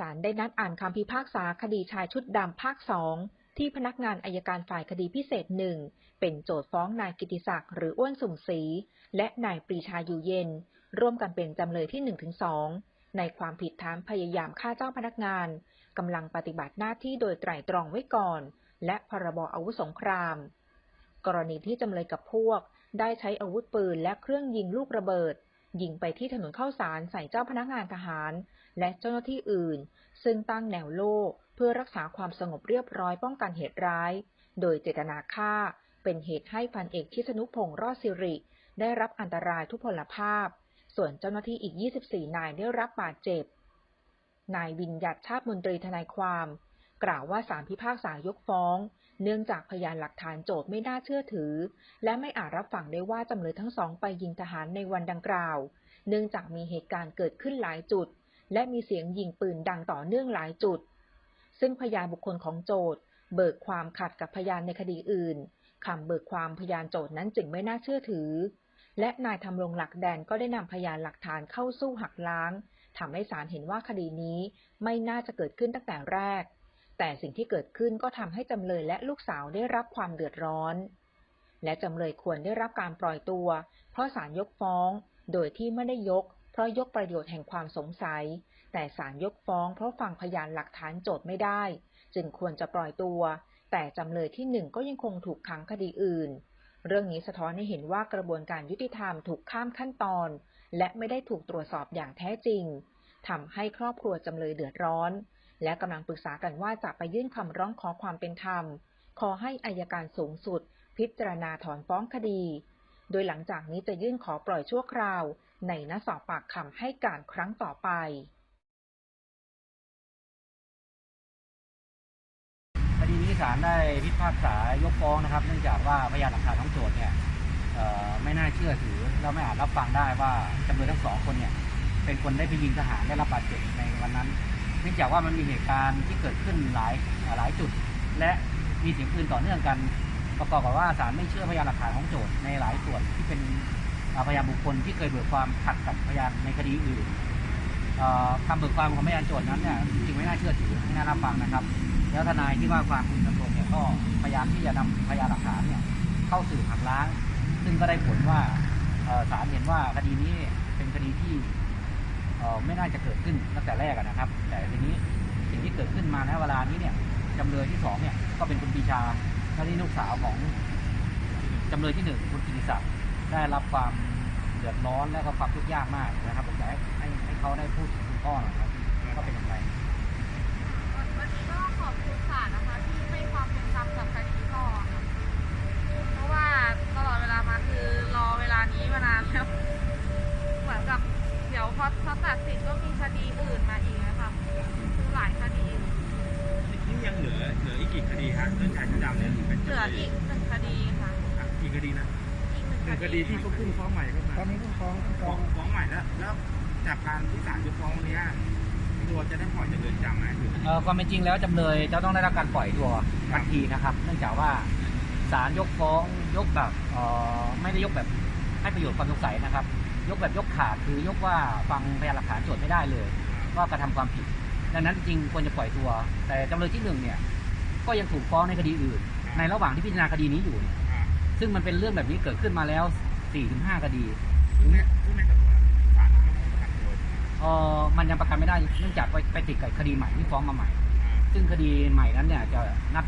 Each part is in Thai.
ศาลได้นัดอ่านคำพิพากษาคดีชายชุดดำภาคสองที่พนักงานอายการฝ่ายคดีพิเศษหนึ่งเป็นโจทฟ้องนายกิติศักดิ์หรืออ้วนสุ่มศรีและนายปรีชาอยู่เย็น ร่วมกันเป็นจำเลยที่1-2ในความผิดฐานพยายามฆ่าเจ้าพนักงานกำลังปฏิบัติหน้าที่โดยไตร่ตรองไว้ก่อน และพรบอาวุธสงคราม กรณีที่จำเลยกับพวก ได้ใช้อาวุธปืนและเครื่องยิงลูกระเบิด ยิงไปที่ถนนข้าวสารใส่เจ้าพนักงานทหาร และเจ้าหน้าที่อื่น ซึ่งตั้งแนวโล่เพื่อรักษาความสงบเรียบร้อยป้องกันเหตุร้าย โดยเจตนาฆ่า เป็นเหตุให้พันเอกชิสนุพงษ์รอดสิริ ได้รับอันตรายทุพพลภาพ ส่วนเจ้าหน้าที่อีก 24 นายได้รับบาดเจ็บ นายวินยัดชาติมนตรีทนายความ กล่าวว่าศาลพิพากษายกฟ้อง เนื่องจากพยานหลักฐานโจทย์ไม่น่าเชื่อถือ และไม่อาจรับฟังได้ว่าจำเลยทั้งสองไปยิงทหารในวันดังกล่าว เนื่องจากมีเหตุการณ์เกิดขึ้นหลายจุด และมีเสียงยิงปืนดังต่อเนื่องหลายจุด ซึ่งพยานบุคคลของโจทย์ เบิกความขัดกับพยานในคดีอื่นคำเบิกความพยานโจทย์นั้นจึงไม่น่าเชื่อถือ และนายทำรงหลักแดนก็ได้นำพยานหลักฐานเข้าสู้หักล้างทำให้ศาลเห็นว่าคดีนี้ไม่น่าจะเกิดขึ้นตั้งแต่แรก แต่สิ่งที่เกิดขึ้นก็ทำให้จำเลยและลูกสาวได้รับความเดือดร้อน และจำเลยควรได้รับการปล่อยตัว เพราะศาลยกฟ้อง โดยที่ไม่ได้ยก เพราะยกประโยชน์แห่งความสงสัย แต่ศาลยกฟ้อง เพราะฟังพยานหลักฐานโจทย์ไม่ได้ จึงควรจะปล่อยตัว แต่จำเลยที่หนึ่งก็ยังคงถูกขังคดีอื่น เรื่องนี้สะท้อนให้เห็นว่ากระบวนการยุติธรรมถูกข้ามขั้นตอน และไม่ได้ถูกตรวจสอบอย่างแท้จริง ทำให้ครอบครัวจำเลยเดือดร้อน และกำลังปรึกษากันว่าจะไปยื่นคำร้องขอความเป็นธรรม ขอให้อายการสูงสุด พิจารณาถอนฟ้องคดี โดยหลังจากนี้จะยื่นขอปล่อยชั่วคราว ในนัดสอบปากคำให้การครั้งต่อไปคดีนี้ศาลได้พิพากษายกฟ้องนะครับ เนื่องจากว่าพยานหลักฐานของโจทย์เนี่ยไม่น่าเชื่อถือเราไม่อาจรับฟังได้ว่าจำเลยทั้งสองคนเนี่ย เป็นคนได้ไปยิงทหารได้รับบาดเจ็บในวันนั้นเนื่องจากว่ามันมีเหตุการณ์ที่เกิดขึ้นหลายหลายจุด และมีเสียงปืนต่อเนื่องกัน ประกอบกับว่าศาลไม่เชื่อพยานหลักฐานของโจทย์ในหลายส่วนที่เป็นพยานบุคคลที่เคยเบิกความขัดกับพยานในคดีอื่นคำเบิกความของพยานโจทย์นั้นเนี่ยจริงไม่น่าเชื่อถือไม่น่ารับฟังนะครับ แล้วทนายที่ว่าความคุณตำรวจเนี่ยก็พยายามที่จะนำพยานหลักฐานเนี่ยเข้าสู่อหักล้าง ซึ่งก็ได้ผลว่าศาลเห็นว่าคดีนี้เป็นคดีที่ ไม่น่าจะเกิดขึ้นตั้งแต่แรกนะครับ แต่ทีนี้สิ่งที่เกิดขึ้นมาในเวลานี้เนี่ยจำเลยที่สองเนี่ยก็เป็นคุณปีชาและนี่ลูกสาวของจำเลยที่หนึ่งคุณกิติศักดิ์ได้รับความเดือดร้อนและก็ความทุกข์ยากมากนะครับผมอยากให้ให้เขาได้พูดถึงคุณพ่อหน่อยครับก็เป็นอย่างไรวันนี้ก็ขอบคุณศาลนะ ดี๋ยวพอเขาตัดสินก็มีคดีอื่นมาอีกนะคะคือหลายคดีนี่ยังเหลือเหลืออีกกี่คดีฮะเรื่องชายชุดดำเนี่ยเป็นเหลืออีกหนึ่งคดีค่ะอะกี่คดีนะอีกหนึ่งหนึ่งคคดีดีที่เขาเพิ่งฟ้องใหม่ก็มาตอนนี้เพิ่งฟ้องฟ้องฟ้องใหม่แล้วแล้วจากการที่ศาลยกฟ้องวันเนี้ยตัวจะได้ปล่อยจากเรือนจำไหมหรือเอ่อความเป็นจริงแล้วจำเลยจะต้องได้รับการปล่อยตัวทันทีนะครับ เนื่องจากว่าศาลยกฟ้องยกแบบเอ่อไม่ได้ยกแบบให้ประโยชน์ความสงสัยนะครับ ยกแบบยกขาดคือยกว่าฟังพยานหลักฐานโจทย์ไม่ได้เลยว่ากระทำความผิด ดังนั้นจริงๆควรจะปล่อยตัว แต่จำเลยที่หนึ่งเนี่ยก็ยังถูกฟ้องในคดีอื่น ในระหว่างที่พิจารณาคดีนี้อยู่เนี่ยอ่าซึ่งมันเป็นเรื่องแบบนี้เกิดขึ้นมาแล้ว4-5คดีซึ่งในซึ่งในสำนวนศาลไม่ได้ประกันตัวเอ่อมันยังประกันไม่ได้เนื่องจากไปไปติดกับคดีใหม่ที่ฟ้องมาใหม่อ่าซึ่งคดีใหม่นั้นเนี่ยจะนัด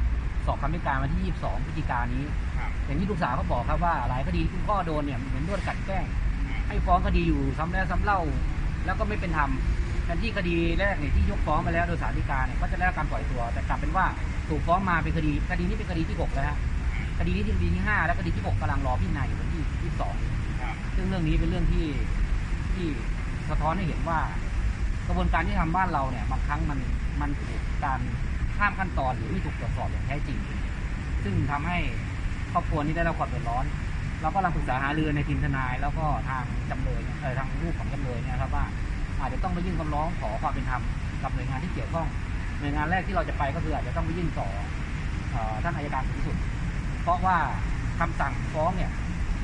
สอบคำให้การวันที่ 22พฤศจิกายนนี้ครับอย่างที่ลูกสาวเขาบอกครับว่าหลายคดีที่คุณพ่อโดนเนี่ยเหมือนโดนกลันแกล้ง ให้ฟ้องคดีอยู่ซ้ำแล้วซ้ำเล่า แล้วก็ไม่เป็นธรรมแทนที่คดีแรกเนี่ยที่ยกฟ้องมาแล้วโดยสารฎีกาเนี่ยก็จะได้รับการปล่อยตัว แต่กลับเป็นว่าถูกฟ้องมาเป็นคดีคดีนี้เป็นคดีที่6แล้วฮะคดีนี้เป็นคดีที่5และคดีที่6กำลังรอพิจารณาอยู่วันที่ที่2ครับซึ่งเรื่องนี้เป็นเรื่องที่ที่สะท้อนให้เห็นว่ากระบวนการที่ทำบ้านเราเนี่ยบางครั้งมันมันถูกการข้ามขั้นตอนหรือไม่ถูกตรวจสอบอย่างแท้จริง ซึ่งทำให้ครอบครัวนี้ได้รับความเดือดร้อน เราก็กำลังปรึกษาหารือในทีมทนาย แล้วก็ทางจำเลยเออทางลูกของจำเลยเนี่ยครับว่าอาจจะต้องไปยื่นคำร้องขอความเป็นธรรมกับหน่วยงานที่เกี่ยวข้องหน่วยงานแรกที่เราจะไปก็คืออาจจะต้องไปยื่นต่ออท่านอัยการสูงสุด เพราะว่าคำสั่งฟ้องเนี่ย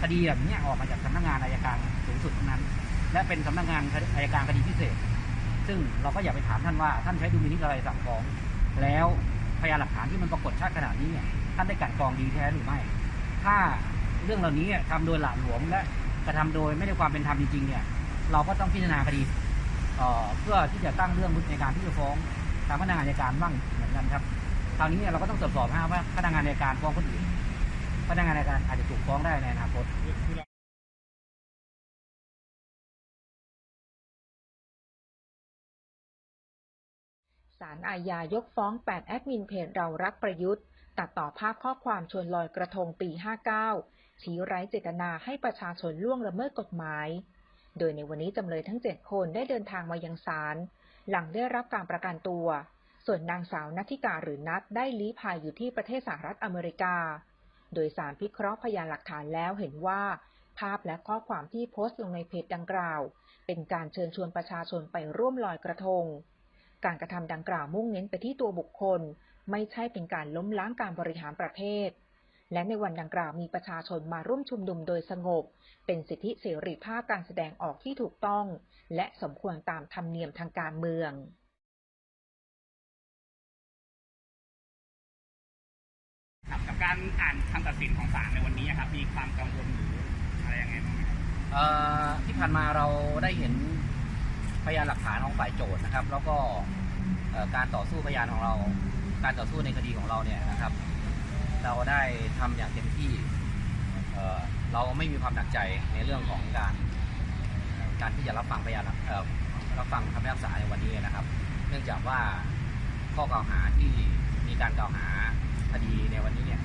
คดีแบบนี้ออกมาจากสำนักงานอายการสูงสุดทั้งนั้น และเป็นสำนักงานอายการคดีพิเศษ ซึ่งเราก็อย่าไปถามท่านว่าท่านใช้ดุลพินิจอะไรสั่งฟ้อง แล้วพยานหลักฐานที่มันปรากฏชัดขนาดนี้เนี่ยท่านได้กันกองดีแท้หรือไม่ ถ้า เรื่องเหล่านี้เนี่ยทำโดยหละหลวมและกระทำโดยไม่ได้ความเป็นธรรมจริงๆเนี่ย เราก็ต้องพิจารณาคดีเพื่อที่จะตั้งเรื่องในการที่จะฟ้องทางพนักงานอัยการบ้างเหมือนกันครับคราวนี้เนี่ยเราก็ต้องตรวจสอบให้ว่าพนักงานอัยการฟ้องคนอื่นพนักงานอัยการอาจจะถูกฟ้องได้ในอนาคตศาลอาญายกฟ้อง 8 แอดมินเพจเรารักประยุทธ์ ตัดต่อภาพข้อความชวนลอยกระทงปี 59 ชี้ไร้เจตนาให้ประชาชนล่วงละเมิดกฎหมาย โดยในวันนี้จำเลยทั้ง 7 คนได้เดินทางมายังศาลหลังได้รับการประกันตัว ส่วนนางสาวนัทธิกาหรือนัทได้ลี้ภัยอยู่ที่ประเทศสหรัฐอเมริกา โดยสารพิเคราะห์พยานหลักฐานแล้วเห็นว่าภาพและข้อความที่โพสต์ลงในเพจดังกล่าว เป็นการเชิญชวนประชาชนไปร่วมลอยกระทง การกระทำดังกล่าวมุ่งเน้นไปที่ตัวบุคคล ไม่ใช่เป็นการล้มล้างการบริหารประเทศ และในวันดังกล่าวมีประชาชนมาร่วมชุมนุมโดยสงบ เป็นสิทธิเสรีภาพการแสดงออกที่ถูกต้อง และสมควรตามธรรมเนียมทางการเมืองครับกับการอ่านคำตัดสินของศาลในวันนี้ครับมีความกังวลหรืออะไรยังไงบ้างไหมครับเอ่อที่ผ่านมาเราได้เห็นพยานหลักฐานของฝ่ายโจทย์นะครับ แล้วก็เอ่อการต่อสู้พยานของเรา การต่อสู้ในคดีของเราเนี่ยนะครับ เราได้ทำอย่างเต็มที่เราไม่มีความหนักใจในเรื่องของการการที่จะรับฟังพยานรับฟังคำพิพากษาในวันนี้นะครับ เนื่องจากว่าข้อกล่าวหาที่มีการกล่าวหาคดีในวันนี้เนี่ย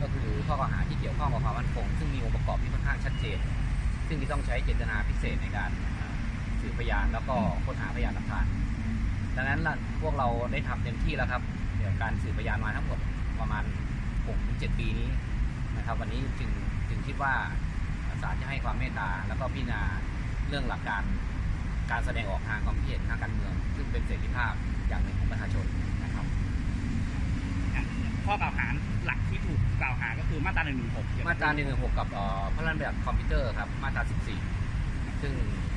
ก็คือข้อกล่าวหาที่เกี่ยวข้องกับความมั่นคง ซึ่งมีองค์ประกอบที่ค่อนข้างชัดเจน ซึ่งที่ต้องใช้เจตนาพิเศษในการสืบพยานแล้วก็ค้นหาพยานหลักฐานดังนั้นพวกเราได้ทำเต็มที่แล้วครับเกี่ยวกับการสืบพยานมาทั้งหมดประมาณ 6-7ปีนี้นะครับ วันนี้จึงจึงคิดว่าศาลจะให้ความเมตตาแล้วก็พิจารณาเรื่องหลักการการแสดงออกทางความคิดเห็นทางการเมือง ซึ่งเป็นเสรีภาพอย่างหนึ่งของประชาชนนะครับอย่างข้อกล่าวหาหลักที่ถูกกล่าวหาก็คือมาตรา1นึเกี่ยวกับมาตรา1นึกับเอ่อพระราชบัญญัติคอมพิวเตอร์ครับมาตรา 14 ซึ่ง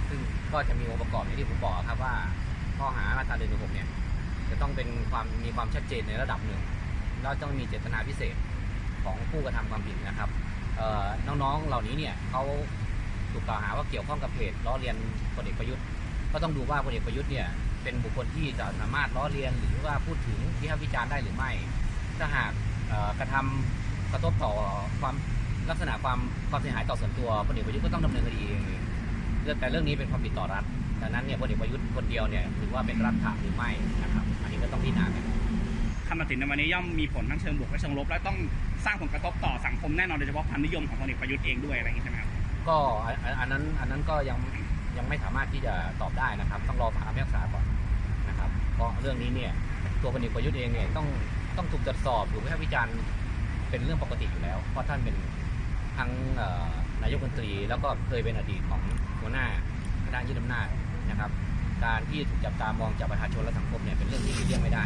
ซึ่งก็จะมีองค์ประกอบอย่างที่ผมบอกครับว่าข้อหามาตรา1นึเนี่ยจะต้องเป็นความมีความชัดเจนในระดับหนึ่ง แล้วต้องมีเจตนาพิเศษของผู้กระทำความผิดนะครับน้องๆเหล่านี้เนี่ยเขาถูกกล่าวหาว่าเกี่ยวข้องกับเพจล้อเลียนพลเอกประยุทธ์ ก็ต้องดูว่าพลเอกประยุทธ์เนี่ยเป็นบุคคลที่จะสามารถล้อเลียนหรือว่าพูดถึงวิพากษ์วิจารณ์ได้หรือไม่ ถ้าหากกระทำกระทบต่อความลักษณะความความเสียหายต่อส่วนตัวพลเอกประยุทธ์ก็ต้องดำเนินคดีเองเรื่องแต่เรื่องนี้เป็นความผิดต่อรัฐดังนั้นเนี่ยพลเอกประยุทธ์คนเดียวเนี่ยถือว่าเป็นรัฐถาหรือไม่นะครับ อันนี้ก็ต้องพิจารณาำตัดสินในวันนี้ย่อมมีผลทั้งเชิงบวกและเชิงลบและต้องสร้างผลกระทบต่อสังคมแน่นอนโดยเฉพาะความนิยมของพลเอกประยุทธ์เองด้วยอะไรอย่างนี้ใช่ไหมครับก็อันนั้นอันนั้นก็ยังยังไม่สามารถที่จะตอบได้นะครับ ต้องรอฟังคำพิพากษาก่อนนะครับ เพราะเรื่องนี้เนี่ยตัวพลเอกประยุทธ์เองเนี่ยต้องต้องถูกตรวจสอบถูกวิพากษ์วิจารณ์เป็นเรื่องปกติอยู่แล้ว เพราะท่านเป็นทั้งนายกรัฐมนตรี แล้วก็เคยเป็นอดีตของหัวหน้าคณะยึดอำนาจนะครับ การที่ถูกจับตามองจากประชาชนและสังคมเนี่ยเป็นเรื่องที่เลี่ยงไม่ได้